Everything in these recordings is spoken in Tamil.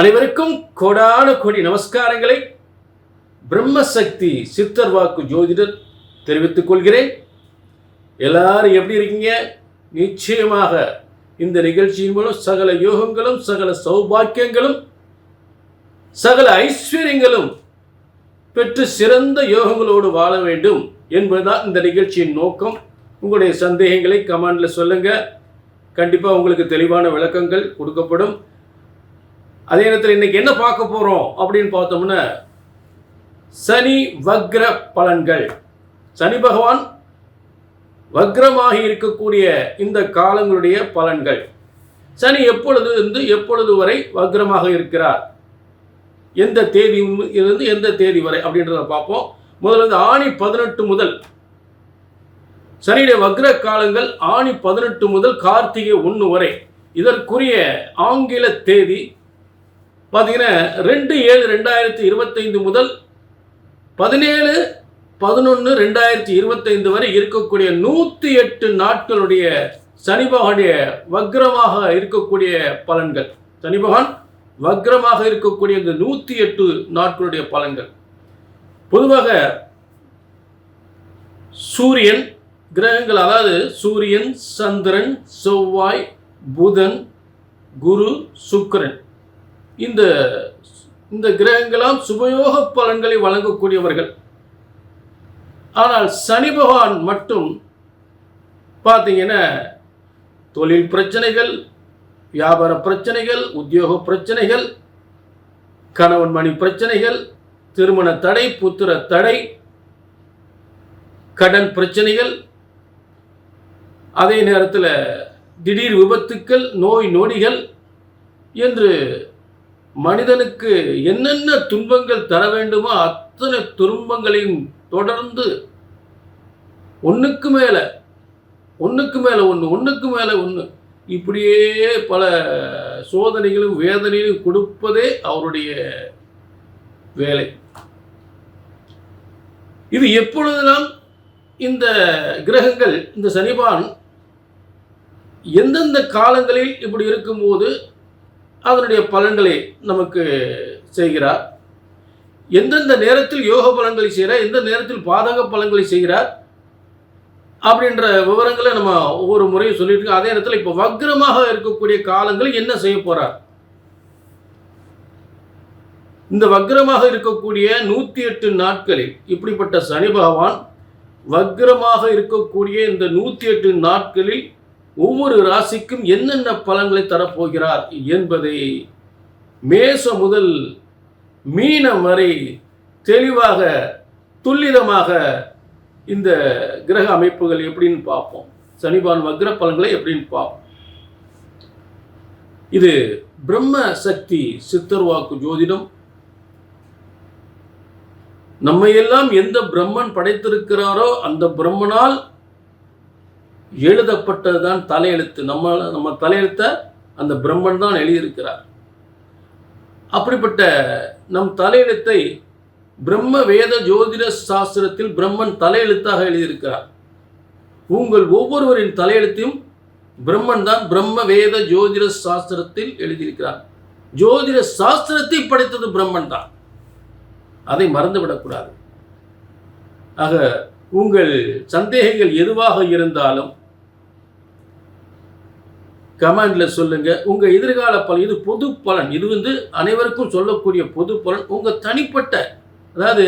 அனைவருக்கும் கோடான கோடி நமஸ்காரங்களை பிரம்மசக்தி சித்தர் வாக்கு ஜோதிடர் தெரிவித்துக் கொள்கிறேன். எல்லாரும் எப்படி இருக்கீங்க? நிச்சயமாக இந்த நிகழ்ச்சியின் மூலம் சகல யோகங்களும் சகல சௌபாக்கியங்களும் சகல ஐஸ்வர்யங்களும் பெற்று சிறந்த யோகங்களோடு வாழ வேண்டும் என்பதுதான் இந்த நிகழ்ச்சியின் நோக்கம். உங்களுடைய சந்தேகங்களை கமெண்டில் சொல்லுங்கள் கண்டிப்பாக உங்களுக்கு தெளிவான விளக்கங்கள் கொடுக்கப்படும். அதே நேரத்தில் இன்னைக்கு என்ன பார்க்க போகிறோம் அப்படின்னு பார்த்தோம்னா சனி வக்ர பலன்கள். சனி பகவான் வக்ரமாக இருக்கக்கூடிய இந்த காலங்களுடைய பலன்கள். சனி எப்பொழுது இருந்து எப்பொழுது வரை வக்ரமாக இருக்கிறார்? எந்த தேதி இருந்து எந்த தேதி வரை அப்படின்றத பார்ப்போம். முதல்ல வந்து ஆணி பதினெட்டு முதல். சனியுடைய வக்ர காலங்கள் ஆணி பதினெட்டு முதல் கார்த்திகை ஒன்று வரை. இதற்குரிய ஆங்கில தேதி பார்த்தீங்கன்னா ரெண்டு ஏழு ரெண்டாயிரத்தி இருபத்தைந்து முதல் பதினேழு பதினொன்று ரெண்டாயிரத்தி இருபத்தைந்து வரை இருக்கக்கூடிய நூற்றி எட்டு நாட்களுடைய சனி பகவானுடைய வக்ரமாக இருக்கக்கூடிய பலன்கள். சனி பகவான் வக்ரமாக இருக்கக்கூடிய இந்த நூற்றி எட்டு நாட்களுடைய பலன்கள். பொதுவாக சூரியன் கிரகங்கள் அதாவது சூரியன் சந்திரன் செவ்வாய் புதன் குரு சுக்கிரன். இந்த இந்த கிரகங்களாம் சுபயோக பலன்களை வழங்கக்கூடியவர்கள். ஆனால் சனி பகவான் மட்டும் பார்த்தீங்கன்னா தொழில் பிரச்சனைகள் வியாபார பிரச்சனைகள் உத்தியோக பிரச்சனைகள் கணவன் மணி பிரச்சனைகள் திருமண தடை புத்திர தடை கடன் பிரச்சனைகள் அதே நேரத்தில் திடீர் விபத்துக்கள் நோய் நொடிகள் என்று மனிதனுக்கு என்னென்ன துன்பங்கள் தர வேண்டுமோ அத்தனை துன்பங்களையும் தொடர்ந்து ஒன்றுக்கு மேலே ஒன்றுக்கு மேலே ஒன்று ஒன்றுக்கு மேலே ஒன்று இப்படியே பல சோதனைகளும் வேதனையும் கொடுப்பதே அவருடைய வேலை. இது எப்பொழுதெல்லாம் இந்த கிரகங்கள் இந்த சனிபான் எந்தெந்த காலங்களில் இப்படி இருக்கும்போது அதனுடைய பலன்களை நமக்கு செய்கிறார். எந்தெந்த நேரத்தில் யோக பலன்களை செய்கிறார் எந்த நேரத்தில் பாதக பலன்களை செய்கிறார் அப்படின்ற விவரங்களை நம்ம ஒவ்வொரு முறையும் சொல்லிட்டு இருக்கோம். அதே நேரத்தில் இப்போ வக்ரமாக இருக்கக்கூடிய காலங்களில் என்ன செய்ய போகிறார் இந்த வக்ரமாக இருக்கக்கூடிய நூற்றி எட்டு நாட்களில் இப்படிப்பட்ட சனி பகவான் வக்ரமாக இருக்கக்கூடிய இந்த நூற்றி எட்டு நாட்களில் ஒவ்வொரு ராசிக்கும் என்னென்ன பலன்களை தரப்போகிறார் என்பதை மேச முதல் மீனம் வரை தெளிவாக துல்லிதமாக இந்த கிரக அமைப்புகள் எப்படின்னு பார்ப்போம். சனிபான் வக்ர பலன்களை எப்படின்னு பார்ப்போம். இது பிரம்ம சக்தி சித்தர் வாக்கு ஜோதிடம். நம்மையெல்லாம் எந்த பிரம்மன் படைத்திருக்கிறாரோ அந்த பிரம்மனால் எழுதப்பட்டது தான் தலையெழுத்து. நம்ம நம்ம தலையெழுத்தை அந்த பிரம்மன் தான் எழுதியிருக்கிறார். அப்படிப்பட்ட நம் தலையெழுத்தை பிரம்ம வேத ஜோதிட சாஸ்திரத்தில் பிரம்மன் தலையெழுத்தாக எழுதியிருக்கிறார். உங்கள் ஒவ்வொருவரின் தலையெழுத்தையும் பிரம்மன் தான் பிரம்ம வேத ஜோதிட சாஸ்திரத்தில் எழுதியிருக்கிறார். ஜோதிட சாஸ்திரத்தை படைத்தது பிரம்மன் தான். அதை மறந்துவிடக்கூடாது. ஆக உங்கள் சந்தேகங்கள் எதுவாக இருந்தாலும் கமெண்டில் சொல்லுங்கள் உங்கள் எதிர்கால பலன் இது பொது பலன். இது வந்து அனைவருக்கும் சொல்லக்கூடிய பொது பலன். உங்கள் தனிப்பட்ட அதாவது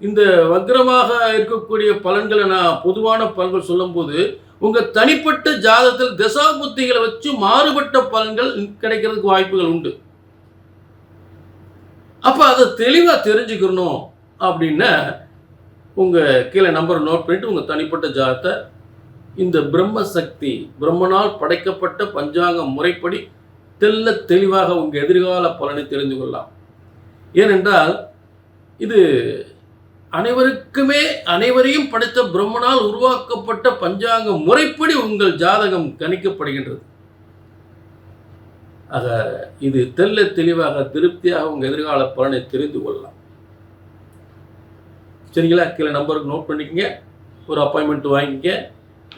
இந்த வக்ரமாக இருக்கக்கூடிய பலன்களை நான் பொதுவான பலன்கள் சொல்லும்போது உங்கள் தனிப்பட்ட ஜாதத்தில் தசாபுத்திகளை வச்சு மாறுபட்ட பலன்கள் கிடைக்கிறதுக்கு வாய்ப்புகள் உண்டு. அப்போ அதை தெளிவாக தெரிஞ்சுக்கணும் அப்படின்னா உங்கள் கீழே நம்பரை நோட் பண்ணிவிட்டு உங்கள் தனிப்பட்ட ஜாதத்தை இந்த பிரம்ம சக்தி பிரம்மனால் படைக்கப்பட்ட பஞ்சாங்க முறைப்படி தெல்ல தெளிவாக உங்கள் எதிர்கால பலனை தெரிந்து கொள்ளலாம். ஏனென்றால் இது அனைவருக்குமே அனைவரையும் படைத்த பிரம்மனால் உருவாக்கப்பட்ட பஞ்சாங்க முறைப்படி உங்கள் ஜாதகம் கணிக்கப்படுகின்றது. ஆக இது தெல்ல தெளிவாக திருப்தியாக உங்கள் எதிர்கால பலனை தெரிந்து கொள்ளலாம். சரிங்களா? கீழே நம்பருக்கு நோட் பண்ணிக்கங்க. ஒரு அப்பாயின்மெண்ட் வாங்கிக்க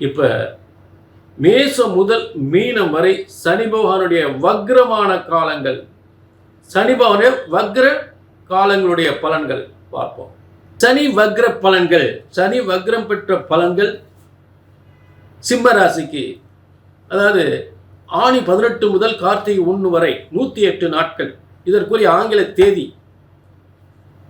இப்போ மேசம் முதல் மீனம் வரை சனி பகவானுடைய வக்ரமான காலங்கள். சனி பகவானுடைய வக்ர காலங்களுடைய பலன்கள் பார்ப்போம். சனி வக்ர பலன்கள் சனி வக்ரம் பெற்ற பலன்கள் சிம்ம ராசிக்கு. அதாவது ஆணி பதினெட்டு முதல் கார்த்திகை ஒன்று வரை நூற்றி எட்டு நாட்கள். இதற்குரிய ஆங்கில தேதி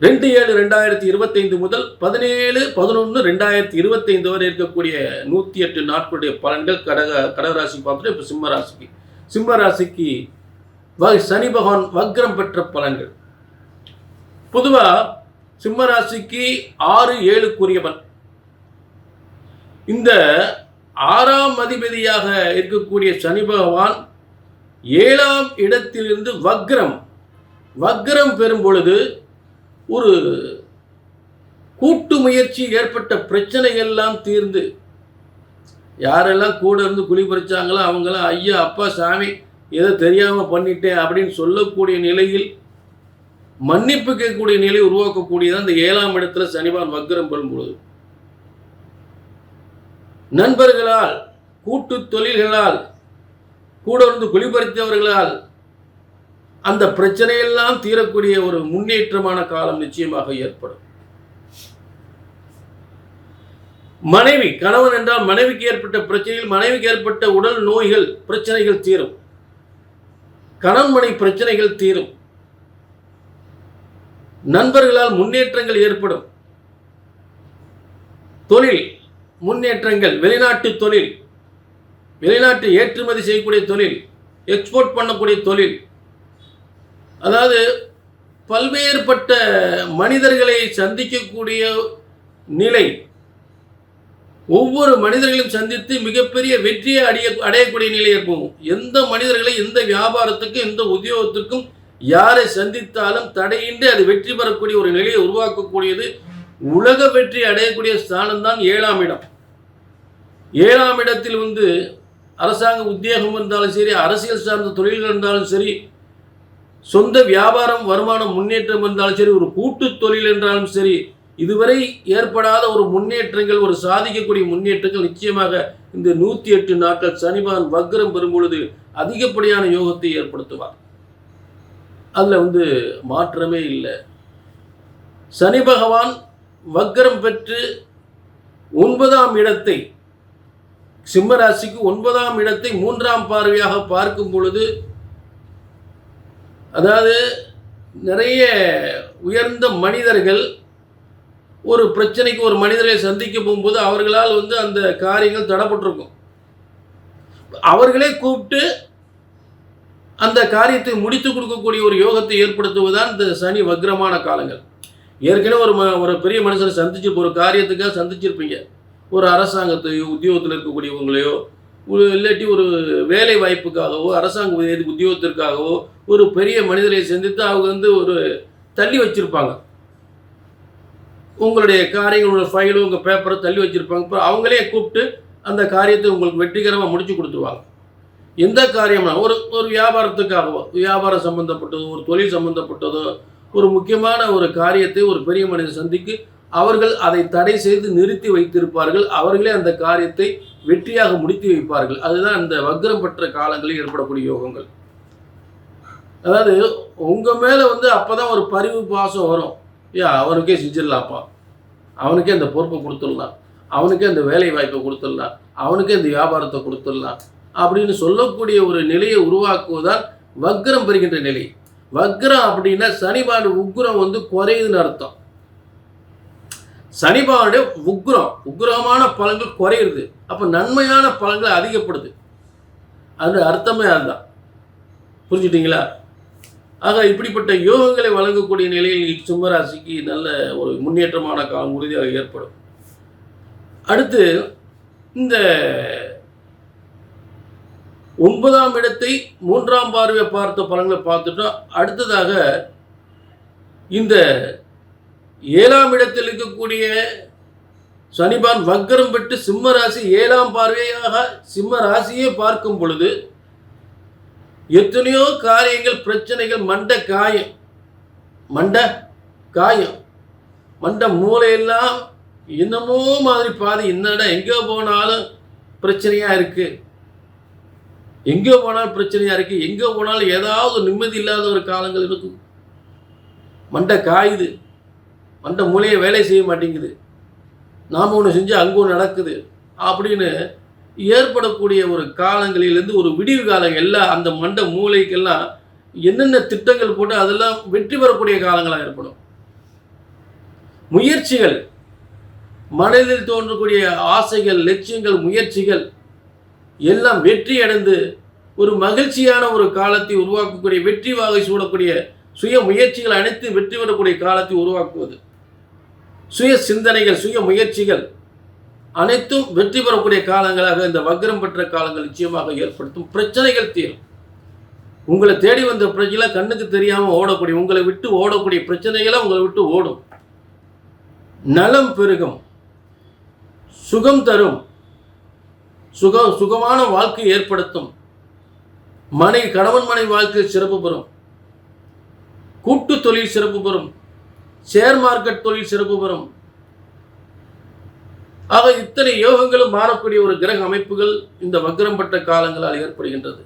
ரெண்டு ஏழு ரெண்டாயிரத்தி இருபத்தைந்து முதல் பதினேழு பதினொன்று ரெண்டாயிரத்தி இருபத்தைந்து வரை இருக்கக்கூடிய நூற்றி எட்டு நாட்களுடைய பலன்கள் கடக கடகராசி பார்த்துட்டு இப்போ சிம்ம ராசிக்கு. சிம்ம ராசிக்கு வ சனி பகவான் வக்ரம் பெற்ற பலன்கள். பொதுவாக சிம்ம ராசிக்கு ஆறு ஏழுக்குரியவன் இந்த ஆறாம் அதிபதியாக இருக்கக்கூடிய சனி பகவான் ஏழாம் இடத்திலிருந்து வக்ரம். வக்ரம் பெறும் பொழுது ஒரு கூட்டு முயற்சி ஏற்பட்ட பிரச்சனை எல்லாம் தீர்ந்து யாரெல்லாம் கூட இருந்து குழி பறிச்சாங்களோ அவங்களாம் ஐயா அப்பா சாமி ஏதோ தெரியாமல் பண்ணிட்டேன் அப்படின்னு சொல்லக்கூடிய நிலையில் மன்னிப்பு கேட்கக்கூடிய நிலை உருவாக்கக்கூடியதான் இந்த ஏழாம் இடத்துல சனிபான் வக்ரம் பெறும்பொழுது. நண்பர்களால் கூட்டு தொழில்களால் கூட இருந்து குளிபறித்தவர்களால் அந்த பிரச்சனையெல்லாம் தீரக்கூடிய ஒரு முன்னேற்றமான காலம் நிச்சயமாக ஏற்படும். மனைவி கணவன் என்றால் மனைவிக்கு ஏற்பட்ட பிரச்சனைகள் மனைவிக்கு ஏற்பட்ட உடல் நோய்கள் பிரச்சனைகள் தீரும். கணவனை பிரச்சனைகள் தீரும். நண்பர்களால் முன்னேற்றங்கள் ஏற்படும். தொழில் முன்னேற்றங்கள் வெளிநாட்டு தொழில் வெளிநாட்டு ஏற்றுமதி செய்யக்கூடிய தொழில் எக்ஸ்போர்ட் பண்ணக்கூடிய தொழில் அதாவது பல்வேறுபட்ட மனிதர்களை சந்திக்கக்கூடிய நிலை. ஒவ்வொரு மனிதர்களையும் சந்தித்து மிகப்பெரிய வெற்றியை அடைய அடையக்கூடிய நிலை இருக்கும். எந்த மனிதர்களை எந்த வியாபாரத்துக்கும் எந்த உத்தியோகத்துக்கும் யாரை சந்தித்தாலும் தடையின்றி அது வெற்றி பெறக்கூடிய ஒரு நிலையை உருவாக்கக்கூடியது. உலக வெற்றி அடையக்கூடிய ஸ்தானம் தான் ஏழாம் இடம். ஏழாம் இடத்தில் வந்து அரசாங்க உத்தியோகம் இருந்தாலும் சரி அரசியல் சார்ந்த தொழில்கள் இருந்தாலும் சரி சொந்த வியாபாரம் வருமானம் முன்னேற்றம் இருந்தாலும் சரி ஒரு கூட்டு தொழில் என்றாலும் சரி இதுவரை ஏற்படாத ஒரு முன்னேற்றங்கள் ஒரு சாதிக்கக்கூடிய முன்னேற்றங்கள் நிச்சயமாக இந்த நூற்றி எட்டு நாட்கள் சனிபான் வக்ரம் பெறும் பொழுது அதிகப்படியான யோகத்தை ஏற்படுத்துவார். அதில் வந்து மாற்றமே இல்லை. சனி பகவான் வக்ரம் பெற்று ஒன்பதாம் இடத்தை சிம்மராசிக்கு ஒன்பதாம் இடத்தை மூன்றாம் பார்வையாக பார்க்கும் பொழுது அதாவது நிறைய உயர்ந்த மனிதர்கள் ஒரு பிரச்சனைக்கு ஒரு மனிதரை சந்திக்க போகும்போது அவர்களால் வந்து அந்த காரியங்கள் தடப்பட்டிருக்கும். அவர்களே கூப்பிட்டு அந்த காரியத்தை முடித்து கொடுக்கக்கூடிய ஒரு யோகத்தை ஏற்படுத்துவதுதான் இந்த சனி வக்ரமான காலங்கள். ஏற்கனவே ஒரு ம ஒரு பெரிய மனுஷனை சந்திச்சு ஒரு காரியத்துக்காக சந்திச்சிருப்பீங்க. ஒரு அரசாங்கத்தையோ உத்தியோகத்தில் இருக்கக்கூடியவங்களையோ ஒரு இல்லாட்டி ஒரு வேலை வாய்ப்புக்காகவோ அரசாங்க உத்தியோகத்திற்காகவோ ஒரு பெரிய மனிதரை சந்தித்து அவங்க வந்து ஒரு தள்ளி வச்சிருப்பாங்க. உங்களுடைய காரியங்களோட ஃபைலும் உங்கள் பேப்பரை தள்ளி வச்சுருப்பாங்க. அப்புறம் அவங்களே கூப்பிட்டு அந்த காரியத்தை உங்களுக்கு வெற்றிகரமாக முடிச்சு கொடுத்துருவாங்க. எந்த காரியம்னா ஒரு ஒரு வியாபாரத்துக்காகவோ வியாபாரம் சம்மந்தப்பட்டதோ ஒரு தொழில் சம்மந்தப்பட்டதோ ஒரு முக்கியமான ஒரு காரியத்தை ஒரு பெரிய மனிதர் சந்திக்கு அவர்கள் அதை தடை செய்து நிறுத்தி வைத்திருப்பார்கள். அவர்களே அந்த காரியத்தை வெற்றியாக முடித்து வைப்பார்கள். அதுதான் இந்த வக்ரம் பெற்ற காலங்களில் ஏற்படக்கூடிய யோகங்கள். அதாவது உங்கள் மேலே வந்து அப்போ தான் ஒரு பரிவு பாசம் வரும். ஏ அவனுக்கே செஞ்சிடலாம்ப்பா. அவனுக்கே அந்த பொறுப்பை கொடுத்துடலாம். அவனுக்கே அந்த வேலை வாய்ப்பை கொடுத்துடலாம். அவனுக்கே இந்த வியாபாரத்தை கொடுத்துடலாம். அப்படின்னு சொல்லக்கூடிய ஒரு நிலையை உருவாக்குவதால் வக்ரம் பெறுகின்ற நிலை. வக்ரம் அப்படின்னா சனிபாடு உக்ரம் வந்து குறையுதுன்னு அர்த்தம். சனிபாவுடைய உக்ரம் உக்ரமான பலன்கள் குறையிறது. அப்போ நன்மையான பலன்களை அதிகப்படுது. அது அர்த்தமே அதுதான். புரிஞ்சுட்டீங்களா ஆக இப்படிப்பட்ட யோகங்களை வழங்கக்கூடிய நிலையில் சிம்மராசிக்கு நல்ல ஒரு முன்னேற்றமான காலம் உறுதியாக ஏற்படும். அடுத்து இந்த ஒன்பதாம் இடத்தை மூன்றாம் பார்வை பார்த்த பலன்களை பார்த்துட்டோம் அடுத்ததாக இந்த ஏழாம் இடத்தில் இருக்கக்கூடிய சனிபான் வக்கரம் பெற்று சிம்ம ராசி ஏழாம் பார்வையாக சிம்ம ராசியே பார்க்கும் பொழுது எத்தனையோ காரியங்கள் பிரச்சனைகள் மண்ட காயம் மண்ட காயம் மண்ட மூளையெல்லாம் என்னமோ மாதிரி பாதி என்னடா எங்கே போனாலும் பிரச்சனையாக இருக்குது எங்கே போனாலும் பிரச்சனையாக இருக்குது எங்கே போனாலும் ஏதாவது நிம்மதி இல்லாத ஒரு காலங்கள் இருக்கும். மண்டை காயுது. மண்டை மூளையை வேலை செய்ய மாட்டேங்குது. நாம் ஒன்று செஞ்சு அங்கே ஒன்று நடக்குது. அப்படின்னு ஏற்படக்கூடிய ஒரு காலங்களிலேருந்து ஒரு விடிவு காலம் எல்லாம் அந்த மண்ட மூளைக்கெல்லாம் என்னென்ன திட்டங்கள் போட்டு அதெல்லாம் வெற்றி பெறக்கூடிய காலங்களாக ஏற்படும். முயற்சிகள் மனதில் தோன்றக்கூடிய ஆசைகள் லட்சியங்கள் முயற்சிகள் எல்லாம் வெற்றி அடைந்து ஒரு மகிழ்ச்சியான ஒரு காலத்தை உருவாக்கக்கூடிய வெற்றி வாகை சூடக்கூடிய சுய முயற்சிகள் அனைத்து வெற்றி பெறக்கூடிய காலத்தை உருவாக்குவது. சுய சிந்தனைகள் சுய முயற்சிகள் அனைத்தும் வெற்றி பெறக்கூடிய காலங்களாக இந்த வக்ரம் பெற்ற காலங்கள் நிச்சயமாக ஏற்படுத்தும் பிரச்சனைகள் தீரும். உங்களை தேடி வந்த பிரச்சனை கண்ணுக்கு தெரியாமல் ஓடக்கூடிய உங்களை விட்டு ஓடக்கூடிய பிரச்சனைகளை உங்களை விட்டு ஓடும். நலம் பெருகும். சுகம் தரும். சுக சுகமான வாழ்க்கை ஏற்படுத்தும். மனை கணவன் மனை வாழ்க்கை சிறப்பு பெறும். கூட்டு தொழில் சிறப்பு பெறும். ஷேர் மார்க்கெட் தொழில் சிறப்பு பெறும். ஆக இத்தனை யோகங்களும் மாறக்கூடிய ஒரு கிரக அமைப்புகள் இந்த வக்ரம்பட்ட காலங்களால் ஏற்படுகின்றது.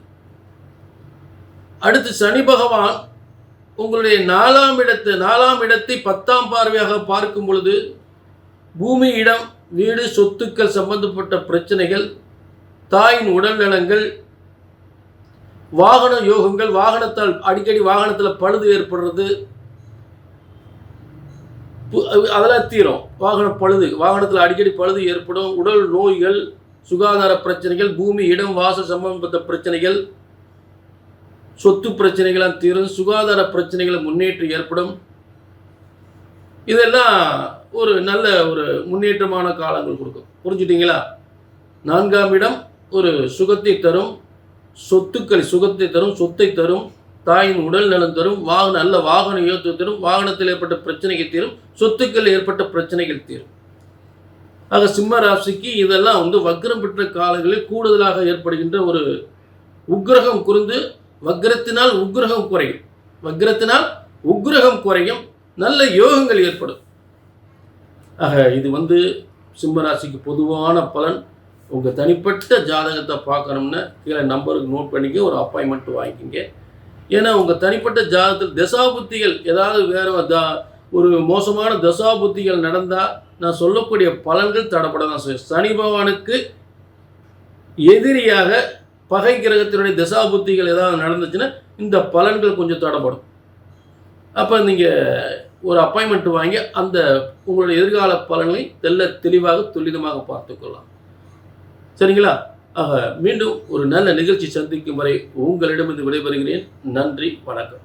அடுத்து சனி பகவான் உங்களுடைய நாலாம் இடத்து நாலாம் இடத்தை பத்தாம் பார்வையாக பார்க்கும் பொழுது பூமி இடம் வீடு சொத்துக்கள் சம்பந்தப்பட்ட பிரச்சனைகள் தாயின் உடல் நலங்கள் வாகன யோகங்கள் வாகனத்தால் அடிக்கடி வாகனத்தில் பழுது ஏற்படுறது அதெல்லாம் தீரும். வாகன பழுது வாகனத்தில் அடிக்கடி பழுது ஏற்படும். உடல் நோய்கள் சுகாதார பிரச்சனைகள் பூமி இடம் வாசல் சம்பந்தப்பட்ட பிரச்சனைகள் சொத்து பிரச்சனைகளாம் தீரும். சுகாதார பிரச்சனைகள் முன்னேற்றம் ஏற்படும். இதெல்லாம் ஒரு நல்ல ஒரு முன்னேற்றமான காலங்கள் கொடுக்கும். புரிஞ்சுட்டிங்களா? நான்காம் இடம் ஒரு சுகத்தை தரும். சொத்துக்கள் சுகத்தை தரும். சொத்தை தரும். தாயின் உடல் நலம் தரும் வாகன நல்ல வாகன யோகத்தை தரும் வாகனத்தில் ஏற்பட்ட பிரச்சனைகள் தீரும் சொத்துக்கள் ஏற்பட்ட பிரச்சனைகள் தீரும். ஆக சிம்ம ராசிக்கு இதெல்லாம் வந்து வக்ரம் பெற்ற காலங்களில் கூடுதலாக ஏற்படுகின்ற ஒரு உக்ரகம் குறைந்து வக்ரத்தினால் உக்ரகம் குறையும். வக்ரத்தினால் உக்ரகம் குறையும் நல்ல யோகங்கள் ஏற்படும். ஆக இது வந்து சிம்மராசிக்கு பொதுவான பலன். உங்கள் தனிப்பட்ட ஜாதகத்தை பார்க்கணும்னா கீழே நம்பருக்கு நோட் பண்ணிக்க ஒரு அப்பாயின்மெண்ட் வாங்கிக்கிங்க. ஏன்னா உங்கள் தனிப்பட்ட ஜாதகத்தில் தசாபுத்திகள் ஏதாவது வேறு தா ஒரு மோசமான தசாபுத்திகள் நடந்தால் நான் சொல்லக்கூடிய பலன்கள் தடப்பட தான் செய்யும். சனி பகவானுக்கு எதிரியாக பகை கிரகத்தினுடைய தசாபுத்திகள் ஏதாவது நடந்துச்சுன்னா இந்த பலன்கள் கொஞ்சம் தடப்படும் அப்போ நீங்கள் ஒரு அப்பாயின்மெண்ட் வாங்கி அந்த உங்களுடைய எதிர்கால பலன்களை தெல்ல தெளிவாக துல்லிதமாக பார்த்துக்கொள்ளலாம். சரிங்களா? ஆக மீண்டும் ஒரு நல்ல நிகழ்ச்சி சந்திக்கும் வரை உங்களிடமிருந்து விடைபெறுகிறேன். நன்றி வணக்கம்.